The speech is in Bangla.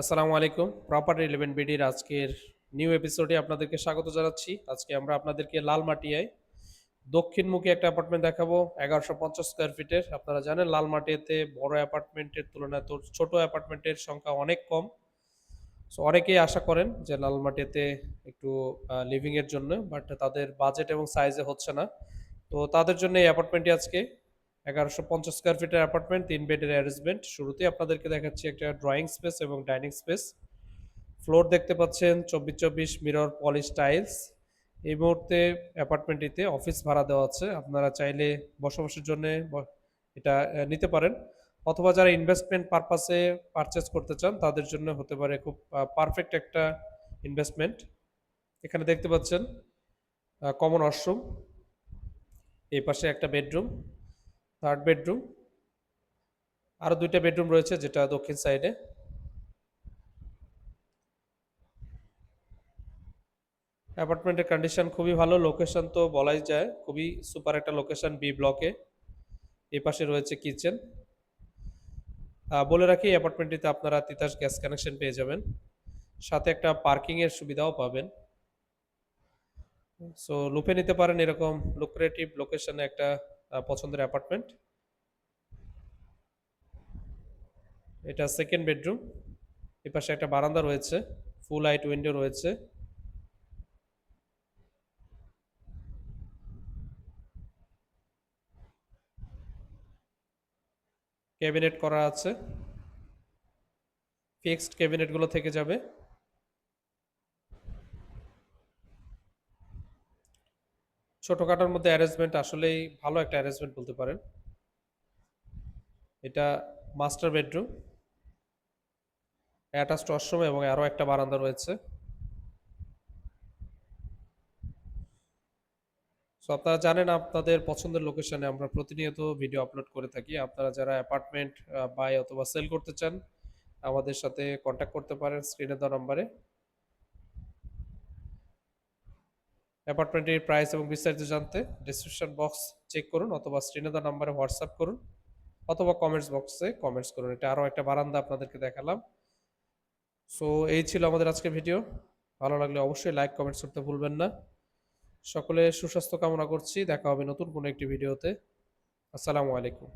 আসসালামু আলাইকুম। প্রপার্টি ইলেভেন বিডির আজকের নিউ এপিসোডে আপনাদেরকে স্বাগত জানাচ্ছি। আজকে আমরা আপনাদেরকে লালমাটিয়ায় দক্ষিণমুখী একটা অ্যাপার্টমেন্ট দেখাবো, এগারোশো পঞ্চাশ স্কোয়ার ফিটের আপনারা জানেন লালমাটিয়াতে বড় অ্যাপার্টমেন্টের তুলনায় তো ছোট অ্যাপার্টমেন্টের সংখ্যা অনেক কম। সো অনেকেই আশা করেন যে লালমাটিয়াতে একটু লিভিংয়ের জন্য বাট তাদের বাজেট এবং সাইজে হচ্ছে না। তো তাদের জন্য এই অ্যাপার্টমেন্টটি আজকে এগারোশো পঞ্চাশ স্কোয়ার ফিটের অ্যাপার্টমেন্ট তিন বেডের অ্যারেঞ্জমেন্ট শুরুতে আপনাদেরকে দেখাচ্ছি একটা ড্রয়িং স্পেস এবং ডাইনিং স্পেস ফ্লোর দেখতে পাচ্ছেন চব্বিশ চব্বিশ মিরর পলিশ টাইলস এই মুহূর্তে অ্যাপার্টমেন্টটিতে অফিস ভাড়া দেওয়া আছে। আপনারা চাইলে বসবাসের জন্য এটা নিতে পারেন। অথবা যারা ইনভেস্টমেন্ট পারপাসে পারচেস করতে চান, তাদের জন্য হতে পারে খুব পারফেক্ট একটা ইনভেস্টমেন্ট এখানে দেখতে পাচ্ছেন কমন ওয়াশরুম এই পাশে একটা বেডরুম থার্ড বেডরুম আরও দুইটা বেডরুম রয়েছে যেটা দক্ষিণ সাইডে অ্যাপার্টমেন্টের কন্ডিশন খুবই ভালো লোকেশন তো বলাই যায়, খুবই সুপার একটা লোকেশন বি ব্লকে এই পাশে রয়েছে কিচেন বলে রাখি অ্যাপার্টমেন্টটিতে আপনারা তিতাস গ্যাস কানেকশন পেয়ে যাবেন। সাথে একটা পার্কিংয়ের সুবিধাও পাবেন। সো লুপে নিতে পারেন এরকম লুক্রেটিভ লোকেশনে একটা পছন্দের অ্যাপার্টমেন্ট এটা সেকেন্ড বেডরুম এ পাশে একটা বারান্দা রয়েছে ফুল লাইট উইন্ডো রয়েছে। ক্যাবিনেট করা আছে। ফিক্সড ক্যাবিনেটগুলো থেকে যাবে। ছোটখাটোর মধ্যে অ্যারেঞ্জমেন্ট আসলেই ভালো একটা অ্যারেঞ্জমেন্ট বলতে পারেন। এটা মাস্টার বেডরুম অ্যাটাচড ওয়াশরুম এবং আরও একটা বারান্দা রয়েছে। সো আপনারা জানেন আপনাদের পছন্দের লোকেশনে আমরা প্রতিনিয়ত ভিডিও আপলোড করে থাকি। আপনারা যারা অ্যাপার্টমেন্ট বাই অথবা সেল করতে চান, আমাদের সাথে কন্ট্যাক্ট করতে পারেন স্ক্রিনে দেওয়া নম্বরে অ্যাপার্টমেন্টের প্রাইস এবং বিস্তারিত জানতে ডিসক্রিপশন বক্স চেক করুন অথবা স্ক্রিনে দেওয়া নম্বরে হোয়াটসঅ্যাপ করুন অথবা কমেন্টস বক্সে কমেন্টস করুন। এটা আরও একটা বারান্দা আপনাদেরকে দেখালাম। সো এই ছিল আমাদের আজকের ভিডিও ভালো লাগলে অবশ্যই লাইক কমেন্টস করতে ভুলবেন না। সকলে সুস্বাস্থ্য কামনা করছি। দেখা হবে নতুন কোনো একটি ভিডিওতে আসসালামু আলাইকুম।